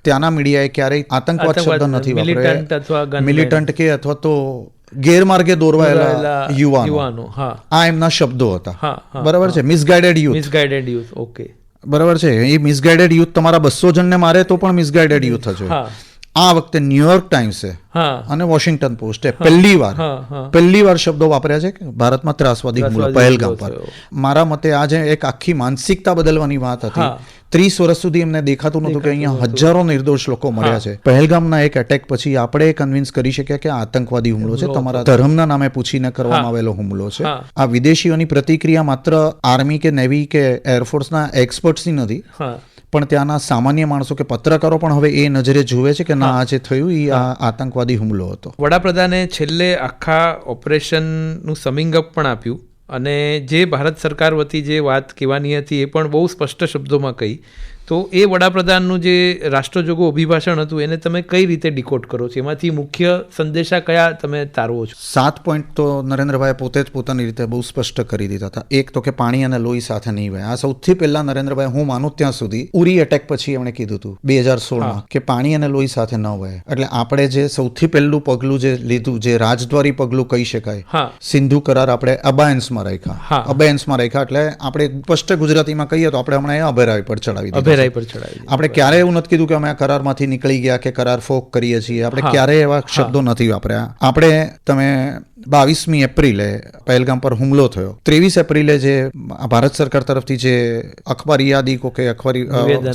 ત્યાંના મીડિયાએ ક્યારેય આતંકવાદ શબ્દ નથી વાપર્યો. મિલિટન્ટ કે અથવા તો ગેરમાર્ગે દોરવાયેલા યુવાનો. આ એમના શબ્દો હતા. બરાબર છે? Misguided youth misguided youth okay બરાબર છે? એ મિસગાઈડેડ યુથ તમારા બસો જણને મારે તો પણ મિસગાઈડેડ યુથ હશે આ વખતે ન્યુયોર્ક ટાઈમ્સે અને વોશિંગ્ટન પોસ્ટે પહેલી વાર પહેલી વાર શબ્દો વાપર્યા છે કે ભારતમાં ત્રાસવાદી પહેલગામ પર. મારા મતે આજે એક આખી માનસિકતા બદલવાની વાત હતી. ત્રીસ વર્ષ સુધી એમને દેખાતું નહોતું કે અહીંયા હજારો નિર્દોષ લોકો મર્યા છે. પહેલગામના એક એટેક પછી આપણે કન્વિન્સ કરી શક્યા કે આ આતંકવાદી હુમલો છે. તમારા ધર્મના નામે પૂછીને કરવામાં આવેલો હુમલો છે. આ વિદેશીઓની પ્રતિક્રિયા માત્ર આર્મી કે નેવી કે એરફોર્સના એક્સપર્ટ્સની નથી. પણ ત્યાંના સામાન્ય માણસો કે પત્રકારો પણ હવે એ નજરે જુએ છે કે ના આ જે થયું એ આ આતંકવાદી હુમલો હતો. વડાપ્રધાને છેલ્લે આખા ઓપરેશનનું સમિંગ અપ પણ આપ્યું. અને જે ભારત સરકાર વતી જે વાત કહેવાની હતી એ પણ બહુ સ્પષ્ટ શબ્દોમાં કહી તો એ વડાપ્રધાનનું જે રાષ્ટ્રજોગો અભિભાષણ હતું એને તમે કઈ રીતે ડિકોટ કરો છો? એમાંથી મુખ્ય સંદેશા કયા તમે તારવો છો? સાત પોઈન્ટ તો નરેન્દ્રભાઈ પોતે જ પોતાની રીતે બહુ સ્પષ્ટ કરી દીધા હતા. એક તો કે પાણી અને લોહી સાથે નહીં વહે. આ સૌથી પહેલા નરેન્દ્રભાઈ હું માનું ત્યાં સુધી ઉરી એટેક પછી એમણે કીધું હતું બે હજાર સોળમાં કે પાણી અને લોહી સાથે ન વહે. એટલે આપણે જે સૌથી પહેલું પગલું જે લીધું જે રાજદ્વારી પગલું કહી શકાય સિંધુ કરાર આપણે અબાયન્સમાં. રાખ્યા. અબાયન્સમાં રાખ્યા એટલે આપણે સ્પષ્ટ ગુજરાતીમાં કહીએ તો આપણે હમણાં એ પર ચડાવી દીધા અભેરાઈ પર ચડાવી આપણે ક્યારેય એવું નથી કીધું કે અમે આ કરારમાંથી નીકળી ગયા કે કરાર ફોક કરીએ છીએ. આપણે ક્યારેય એવા શબ્દો નથી વાપર્યા. આપણે તમે બાવીસમી એપ્રિલે પહેલગામ પર હુમલો થયો. ત્રેવીસ એપ્રિલે જે ભારત સરકાર તરફથી જે અખબારી યાદી કો કે અખબારી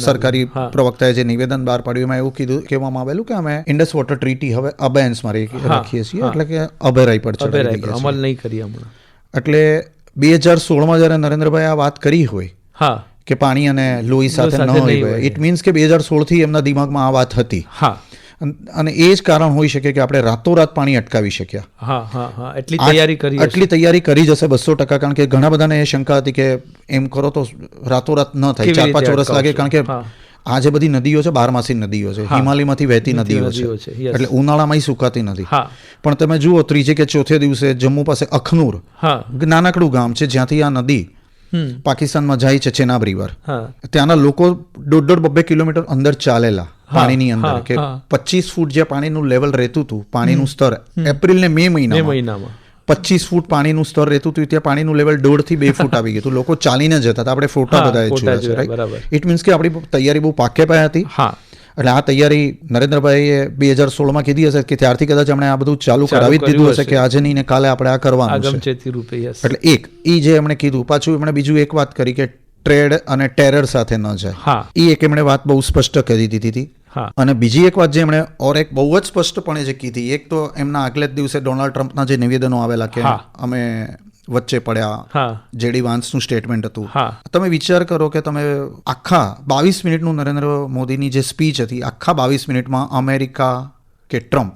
સરકારી. પ્રવક્તાએ જે નિવેદન બહાર પાડ્યું એમાં એવું કીધું કહેવામાં આવેલું કે અમે ઇન્ડસ વોટર ટ્રીટી હવે અબેન્સમાં રાખીએ છીએ એટલે કે અભેરાઈ પર ચડાવી અમલ નહીં કરી હમણાં. એટલે બે હજાર સોળમાં જ્યારે નરેન્દ્રભાઈ આ વાત કરી હોય હા. કે પાણી અને લોહી સાથે ન હોય. ઇટ મીન્સ કે બે હજાર સોળથી એમના દિમાગમાં આ વાત હતી. હા. અને એ જ કારણ હોઈ શકે કે આપણે રાતોરાત પાણી અટકાવી શક્યા. હા હા હા. એટલી તૈયારી કરી. આટલી તૈયારી કરી જશે બસો ટકા કારણ કે ઘણા બધાને એ શંકા હતી કે એમ કરો તો રાતોરાત ન થાય. ચાર પાંચ વર્ષ લાગે કારણ કે. આ જે બધી નદીઓ છે બારમાસી નદીઓ છે. હિમાલયમાંથી વહેતી નદીઓ છે. એટલે ઉનાળામાં સુકાતી નથી. પણ તમે જુઓ ત્રીજે કે ચોથે દિવસે જમ્મુ પાસે અખનૂર નાનકડું ગામ છે જ્યાંથી આ નદી પાકિસ્તાનમાં જાય છે ચેનાબ રિવર. ત્યાંના લોકો દોઢ દોઢ બબ્બે કિલોમીટર અંદર ચાલેલા પાણીની અંદર કે પચીસ ફૂટ જે પાણીનું લેવલ રહેતું હતું પાણીનું સ્તર એપ્રિલ ને મે મહિનામાં. પચીસ ફૂટ પાણીનું સ્તર રહેતું હતું ત્યાં પાણીનું લેવલ દોઢથી બે ફૂટ આવી ગયું લોકો ચાલીને જતા હતા આપણે ફોટા બધા જોયા છે રાઈટ ઇટ મીન્સ કે આપણી તૈયારી બહુ પાકે પાયા હતી. હા. એટલે આ તૈયારી નરેન્દ્રભાઈએ બે હજાર સોળમાં કીધી હશે કે ત્યારથી કદાચ એમણે આ બધું ચાલુ કરાવી જ દીધું હશે કે આજે નહીં ને કાલે આપણે આ કરવાનું છે. એટલે એક ઈ જે એમણે કીધું પાછું એમણે બીજું એક વાત કરી કે ટ્રેડ અને ટેરર સાથે ન જાય. એ ઈ એક એમણે વાત બહુ સ્પષ્ટ કરી દીધી હતી. અને બીજી એક વાત જે એમણે ઓર એક બહુ જ સ્પષ્ટપણે જે કીધી એક તો એમના આગલે જ દિવસે ડોનાલ્ડ ટ્રમ્પના જે નિવેદનો આવેલા કે અમે વચ્ચે પડ્યા જેડી વાન્સનું સ્ટેટમેન્ટ હતું. તમે વિચાર કરો કે તમે આખા બાવીસ મિનિટનું નરેન્દ્ર મોદીની જે સ્પીચ હતી આખા બાવીસ મિનિટમાં અમેરિકા કે ટ્રમ્પ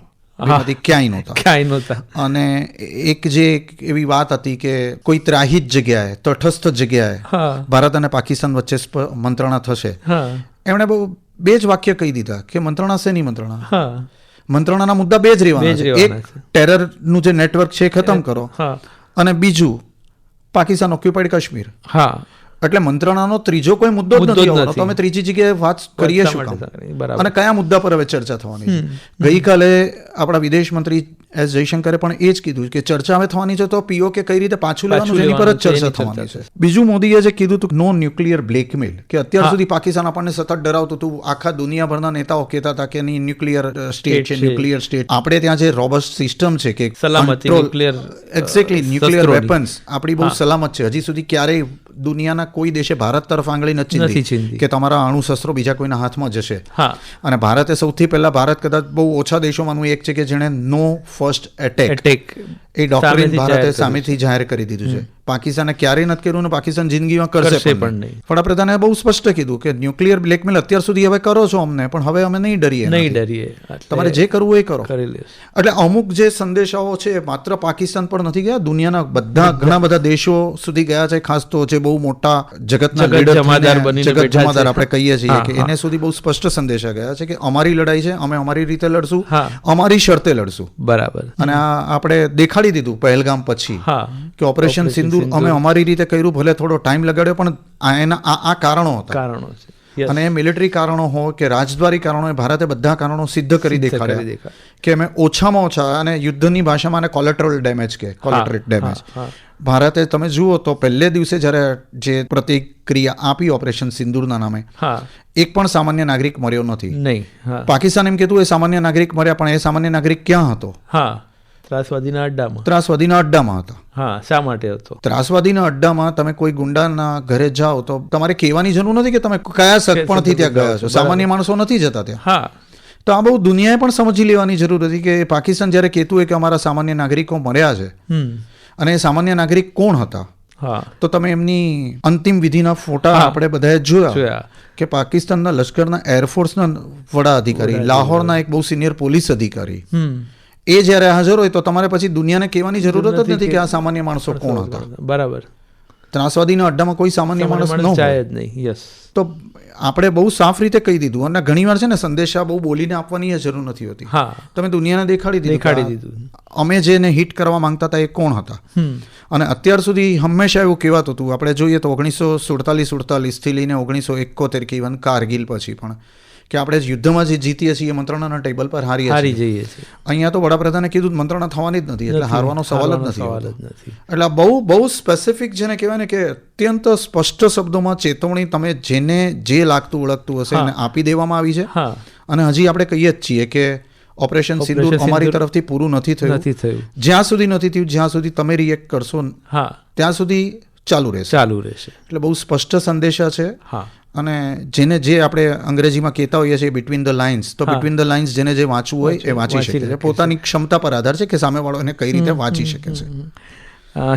ક્યાંય નહોતા. ક્યાંય નહોતા. અને એક જે એવી વાત હતી કે કોઈ ત્રાહિત જગ્યાએ તટસ્થ જગ્યાએ ભારત અને પાકિસ્તાન વચ્ચે મંત્રણા થશે. એમણે બહુ બે જ વાક્ય કહી દીધા કે મંત્રણા શેની મંત્રણા. મંત્રણાના મુદ્દા બે જ રહેવાના એક ટેરરનું જે નેટવર્ક છે એ ખતમ કરો. હા. અને બીજું પાકિસ્તાન ઓક્યુપાઈડ કાશ્મીર. હા. એટલે મંત્રણાનો ત્રીજો કોઈ મુદ્દો જ નથી આવવાનો તો અમે ત્રીજી જગ્યાએ વાત કરીએ શું કામ? અને કયા મુદ્દા પર હવે ચર્ચા થવાની છે? ગઈકાલે આપણા વિદેશ મંત્રી એસ જયશંકરે પણ એ જ કીધું કે ચર્ચા હવે થવાની છે તો પીઓ કે કઈ રીતે પાછું લેવાનું એની પર જ ચર્ચા થવાની છે. બીજું મોદીએ જે કીધું હતું નો ન્યુક્લિયર બ્લેકમેલ કે અત્યાર સુધી પાકિસ્તાન આપણને સતત ડરાવતું હતું આખા દુનિયાભરના નેતાઓ કહેતા હતા કે નહીં ન્યુક્લિયર સ્ટેટ છે છે. ન્યુક્લિયર સ્ટેટ આપણે ત્યાં જે રોબસ્ટ સિસ્ટમ છે કે સલામતી ન્યુક્લિયર એક્ઝેક્ટલી ન્યુક્લિયર વેપન્સ આપણી બહુ સલામત છે. હજી સુધી ક્યારેય દુનિયાના કોઈ દેશે ભારત તરફ આંગળી નથી ચીંધી. કે તમારા અણુશસ્ત્રો બીજા કોઈના હાથમાં જશે હા અને ભારતે સૌથી પહેલા ભારત કદાચ બહુ ઓછા દેશોમાંનું એક છે કે જેણે નો ફર્સ્ટ એટેક એ ડોક્ટરીન ભારતે સામેથી જાહેર કરી દીધું છે. પાકિસ્તાને ક્યારેય નથી કર્યું ને પાકિસ્તાન જિંદગીમાં કરશે પણ નહીં. વડાપ્રધાને બહુ સ્પષ્ટ કીધું કે ન્યુક્લિયર બ્લેકમેલ અત્યાર સુધી હવે કરો છો અમને પણ હવે અમે નહીં ડરીએ નહીં ડરીએ. તમારે જે કરવું એ કરો. એટલે અમુક જે સંદેશાઓ છે માત્ર પાકિસ્તાન પર નથી ગયા દુનિયાના બધા ઘણા બધા દેશો સુધી ગયા છે ખાસ તો જે બહુ મોટા જગતના જગત જમાદાર જગત જમાદાર આપણે કહીએ છીએ કે એને સુધી બહુ સ્પષ્ટ સંદેશા ગયા છે કે અમારી લડાઈ છે અમે અમારી રીતે લડશું અમારી શરતે લડશું. બરાબર. અને આ આપણે દેખાડી દીધું પહેલગામ પછી કે ઓપરેશન સિંદૂર અમે અમારી રીતે કર્યું ભલે થોડો ટાઈમ લગાડ્યો પણ એના આ આ કારણો હતા. કારણો છે. અને મિલિટરી કારણો હોય કે રાજદ્વારી કારણો ભારતે બધા કારણો સિદ્ધ કરી દેખાડ્યા. કે અમે ઓછામાં ઓછા અને યુદ્ધની ભાષામાં આને કોલેટરલ ડેમેજ કે કોલેટરેટ ડેમેજ ભારતે તમે જુઓ તો પહેલે દિવસે જ્યારે જે પ્રતિક્રિયા આપી ઓપરેશન સિંદૂરના નામે એક પણ સામાન્ય નાગરિક મર્યો નથી. નહીં પાકિસ્તાન એમ કહેતું એ સામાન્ય નાગરિક મર્યા પણ એ સામાન્ય નાગરિક ક્યાં હતો? હા. ત્રાસવાદીના અડ્ડામાં. ત્રાસવાદીના અડ્ડામાં હતા. હા શા માટે હતો? ત્રાસવાદીના અડ્ડામાં તમે કોઈ ગુંડાના ઘરે જાઓ તો તમારે કહેવાની જરૂર નથી કે તમે કયા સગપણથી ત્યાં ગયા છો? સામાન્ય માણસો નથી જતા ત્યાં. હા. તો આ બહુ દુનિયાએ પણ સમજી લેવાની જરૂર હતી કે પાકિસ્તાન જ્યારે કહેતું હોય કે અમારા સામાન્ય નાગરિકો મર્યા છે અને સામાન્ય નાગરિક કોણ હતા? હા. તો તમે એમની અંતિમ વિધિના ફોટા આપણે બધાએ જોયા કે પાકિસ્તાનના લશ્કરના એરફોર્સના વડા અધિકારી લાહોરના એક બહુ સિનિયર પોલીસ અધિકારી એ જ્યારે હાજર હોય તો તમારે પછી દુનિયાને કહેવાની જરૂરત જ નથી કે આ સામાન્ય માણસો કોણ હતા. બરાબર. ત્રાસવાદીના અડ્ડામાં કોઈ સામાન્ય માણસ ન હોય. જાય જ નહીં. યસ તો આપણે બહુ સાફ રીતે કહી દીધું અને ઘણીવાર છે ને સંદેશા બહુ બોલીને આપવાની જરૂર નથી હોતી. તમે દુનિયાને દેખાડી દીધું દેખાડી દીધું. અમે જેને હિટ કરવા માંગતા હતા એ કોણ હતા? અને અત્યાર સુધી હંમેશા એવું કહેવાતું હતું. આપણે જોઈએ તો ઓગણીસો સુડતાલીસ સુડતાલીસથી લઈને ઓગણીસો એકોતેર કે ઇવન કારગિલ પછી પણ. કે આપણે યુદ્ધમાં જે જીતીએ છીએ મંત્રણાના ટેબલ પર હારી હારી જઈએ છીએ. અહીંયા તો વડાપ્રધાને કીધું મંત્રણા થવાની જ નથી એટલે હારવાનો સવાલ જ નથી એટલે બહુ બહુ સ્પેસિફિક જેને કહેવાય ને કે અત્યંત સ્પષ્ટ શબ્દોમાં ચેતવણી તમે જેને જે લાગતું ઓળખતું હશે એને આપી દેવામાં આવી છે. અને હજી આપણે કહીએ જ છીએ કે ઓપરેશન સિંદૂર અમારી તરફથી પૂરું નથી થયું. નથી થયું. જ્યાં સુધી નથી થયું જ્યાં સુધી તમે રિએક્ટ કરશો હા. ત્યાં સુધી ચાલુ રહેશે. ચાલુ રહેશે. એટલે બહુ સ્પષ્ટ સંદેશા છે. હા. અને જેને જે આપણે અંગ્રેજીમાં કહેતા હોઈએ છીએ બિટવીન ધ લાઇન્સ તો બિટવીન ધ લાઇન્સ જેને જે વાંચવું હોય એ વાંચી શકે છે. પોતાની ક્ષમતા પર આધાર છે કે સામેવાળો એને કઈ રીતે વાંચી શકે છે.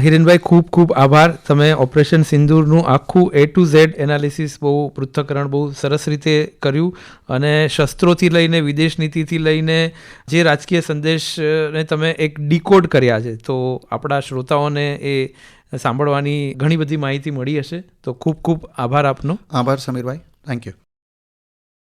હિરેનભાઈ ખૂબ ખૂબ આભાર. તમે ઓપરેશન સિંદૂરનું આખું એ ટુ ઝેડ એનાલિસિસ બહુ પૃથ્થકરણ બહુ સરસ રીતે કર્યું અને શસ્ત્રોથી લઈને વિદેશ નીતિથી લઈને જે રાજકીય સંદેશને તમે એક ડીકોડ કર્યા છે તો આપણા શ્રોતાઓને એ સાંભળવાની ઘણી બધી માહિતી મળી હશે. તો ખૂબ ખૂબ આભાર આપનો. આભાર, સમીરભાઈ. Thank you